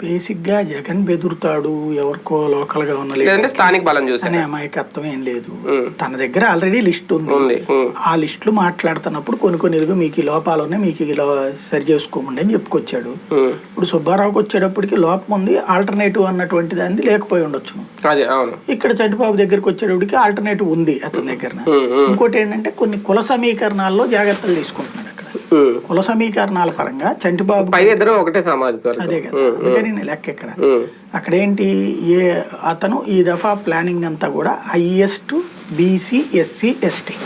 బేసిక్గా జగన్ బెదురుతాడు ఎవరికో లోకల్గా ఉన్న లేదంటే స్థానిక బలం అనే చూసాను అమాయకత్వం ఏం లేదు. తన దగ్గర ఆల్రెడీ లిస్ట్ ఉంది. ఆ లిస్టులు మాట్లాడుతున్నప్పుడు కొన్ని కొన్ని ఇదిగో మీకు ఈ లోపాలు ఉన్నాయి మీకు ఇలా సరి చేసుకోమండి అని చెప్పుకొచ్చాడు. ఇప్పుడు సుబ్బారావుకి వచ్చేటప్పటికి లోపం ఉంది ఆల్టర్నేటివ్ అన్నటువంటి దాన్ని లేకపోయి అవును. ఇక్కడ చంటిబాబు దగ్గరికి వచ్చేటప్పటికి ఆల్టర్నేటివ్ ఉంది అతని దగ్గర. ఇంకోటి ఏంటంటే కొన్ని కుల సమీకరణాల్లో జాగ్రత్తలు తీసుకుంటున్నాడు. కుల సమీకరణాల పరంగా చంటిబాబు పై ఇద్దరు ఒకటే సామాజిక వర్గం. అదే కదా. అందుకని నేను లెక్క ఇక్కడ ఉమ్, అక్కడ ఏంటి ఏ అతను ఈ దఫా ప్లానింగ్ అంతా కూడా హైయెస్ట్ బీసీ ఎస్సీ ఎస్టీ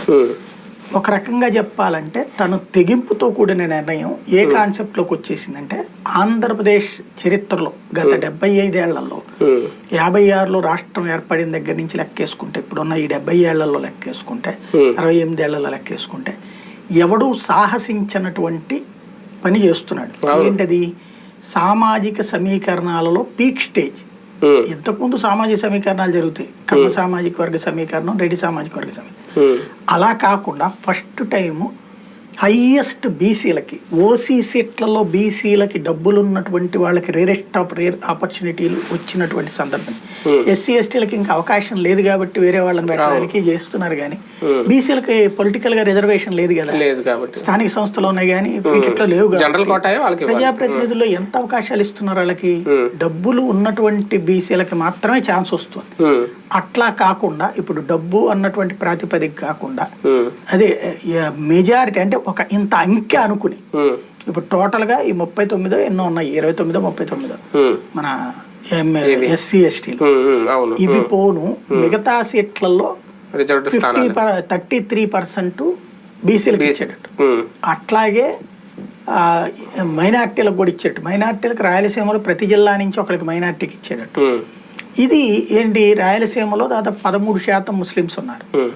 ఒక రకంగా చెప్పాలంటే తను తెగింపుతో కూడిన నిర్ణయం ఏ కాన్సెప్ట్లోకి వచ్చేసిందంటే ఆంధ్రప్రదేశ్ చరిత్రలో గత డెబ్బై ఐదేళ్ళలో యాభై ఆరులో రాష్ట్రం ఏర్పడిన దగ్గర నుంచి లెక్కేసుకుంటే ఇప్పుడున్న ఈ డెబ్బై ఏళ్ళలో లెక్కేసుకుంటే. అరవై ఎనిమిది ఏళ్ళలో లెక్కేసుకుంటే ఎవడూ సాహసించినటువంటి పని చేస్తున్నాడు. ఏంటది? సామాజిక సమీకరణాలలో పీక్ స్టేజ్. ఇంతకుముందు సామాజిక సమీకరణాలు జరుగుతాయి. కమ్మ సామాజిక వర్గ సమీకరణం రెడ్డి సామాజిక వర్గ సమీకరణం. అలా కాకుండా ఫస్ట్ టైము హైయెస్ట్ బీసీలకి ఓసీ సీట్లలో బీసీలకి డబ్బులు ఉన్నటువంటి వాళ్ళకి రేరెస్ట్ ఆఫ్ రేర్ ఆపర్చునిటీలు వచ్చినటువంటి సందర్భం. Hmm. ఎస్సీ ఎస్టీలకి ఇంకా అవకాశం లేదు కాబట్టి వేరే వాళ్ళని పెట్టడానికి చేస్తున్నారు కానీ బీసీలకి పొలిటికల్గా రిజర్వేషన్ లేదు కదా. స్థానిక సంస్థలు ఉన్నాయి కానీ వీటిలో లేవు. ప్రజాప్రతినిధుల్లో ఎంత అవకాశాలు ఇస్తున్నారు వాళ్ళకి? Hmm. డబ్బులు ఉన్నటువంటి బీసీలకి మాత్రమే ఛాన్స్ వస్తుంది. అట్లా కాకుండా ఇప్పుడు డబ్బు అన్నటువంటి ప్రాతిపదిక కాకుండా అదే మెజారిటీ అంటే ఒక ఇంత అంకె అనుకుని. ఇప్పుడు టోటల్గా ఈ ముప్పై తొమ్మిదో ఎన్నో ఉన్నాయి? ఇరవై తొమ్మిదో ముప్పై తొమ్మిదో. మన ఎస్సీ ఎస్టీలు. అవును. ఇవి పోను. మిగతా సీట్లలో ఫిఫ్టీ థర్టీ త్రీ పర్సెంట్ బీసీలకు ఇచ్చేటట్టు. అట్లాగే మైనార్టీలకు కూడా ఇచ్చేట్టు మైనార్టీలకు రాయలసీమలో ప్రతి జిల్లా నుంచి ఒకరికి మైనార్టీకి ఇచ్చేటట్టు. ఇది ఏంటి? రాయలసీమలో దాదాపు పదమూడు శాతం ముస్లిమ్స్ ఉన్నారు.